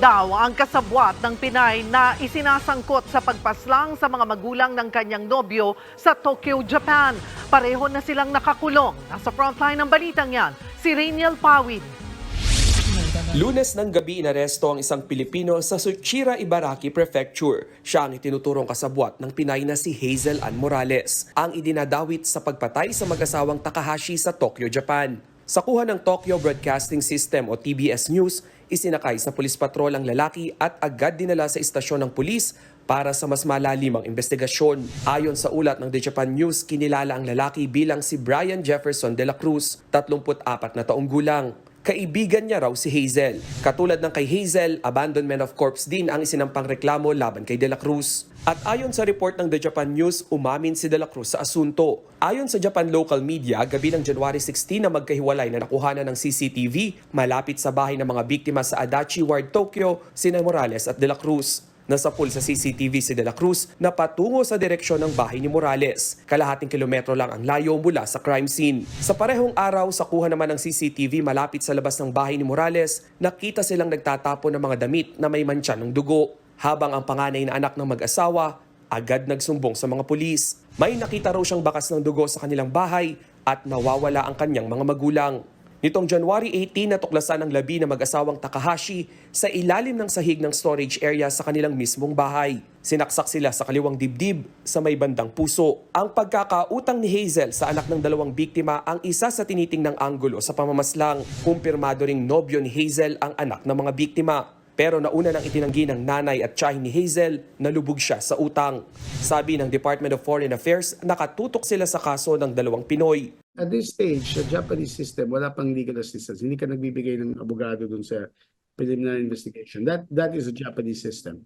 daw ang kasabwat ng Pinay na isinasangkot sa pagpaslang sa mga magulang ng kanyang nobyo sa Tokyo, Japan. Pareho na silang nakakulong. Nasa frontline ng balitang yan, si Rainiel Pawid. Lunes ng gabi inaresto ang isang Pilipino sa Suchira, Ibaraki Prefecture. Siya ang itinuturong kasabwat ng Pinay na si Hazel Ann Morales, ang idinadawit sa pagpatay sa mag-asawang Takahashi sa Tokyo, Japan. Sa kuha ng Tokyo Broadcasting System o TBS News, isinakay sa pulis patrol ang lalaki at agad dinala sa istasyon ng pulis para sa mas malalimang investigasyon. Ayon sa ulat ng The Japan News, kinilala ang lalaki bilang si Brian Jefferson de la Cruz, 34 na taong gulang. Kaibigan niya raw si Hazel. Katulad ng kay Hazel, abandonment of corpse din ang isinampang reklamo laban kay De La Cruz. At ayon sa report ng The Japan News, umamin si De La Cruz sa asunto. Ayon sa Japan local media, gabi ng January 16 na magkahiwalay na nakuhanan ng CCTV malapit sa bahay ng mga biktima sa Adachi Ward, Tokyo, sina Morales at De La Cruz. Nasa pool sa CCTV si De La Cruz na patungo sa direksyon ng bahay ni Morales. Kalahating kilometro lang ang layo mula sa crime scene. Sa parehong araw, sa kuha naman ng CCTV malapit sa labas ng bahay ni Morales, nakita silang nagtatapon ng mga damit na may mantsa ng dugo. Habang ang panganay na anak ng mag-asawa, agad nagsumbong sa mga pulis. May nakita raw siyang bakas ng dugo sa kanilang bahay at nawawala ang kanyang mga magulang. Nitong January 18, natuklasan ang labi ng mag-asawang Takahashi sa ilalim ng sahig ng storage area sa kanilang mismong bahay. Sinaksak sila sa kaliwang dibdib sa may bandang puso. Ang pagkakautang ni Hazel sa anak ng dalawang biktima ang isa sa tinitingnang anggulo sa pamamaslang. Kumpirmado ring nobyo ni Hazel ang anak ng mga biktima. Pero nauna nang itinanggi ng nanay at tiyahin ni Hazel na lubog siya sa utang. Sabi ng Department of Foreign Affairs, nakatutok sila sa kaso ng dalawang Pinoy. At this stage, sa Japanese system, wala pang legal assistance. Hindi ka nagbibigay ng abogado dun sa preliminary investigation. That that is a Japanese system.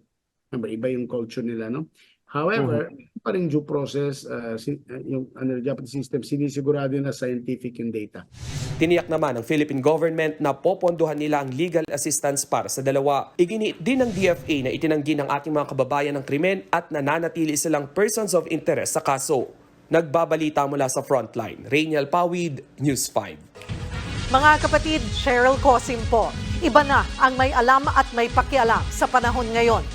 Iba, iba yung culture nila, no? However, pa rin due process, uh, si- uh, yung ano, Japanese system, sinisigurado na scientific yung data. Tiniyak naman ng Philippine government na popondohan nila ang legal assistance para sa dalawa. Iginiit din ng DFA na itinanggi ng ating mga kababayan ng krimen at nananatili silang persons of interest sa kaso. Nagbabalita mula sa frontline. Rainiel Pawid, News 5. Mga kapatid, Cheryl Cosim po. Iba na ang may alam at may pakialam sa panahon ngayon.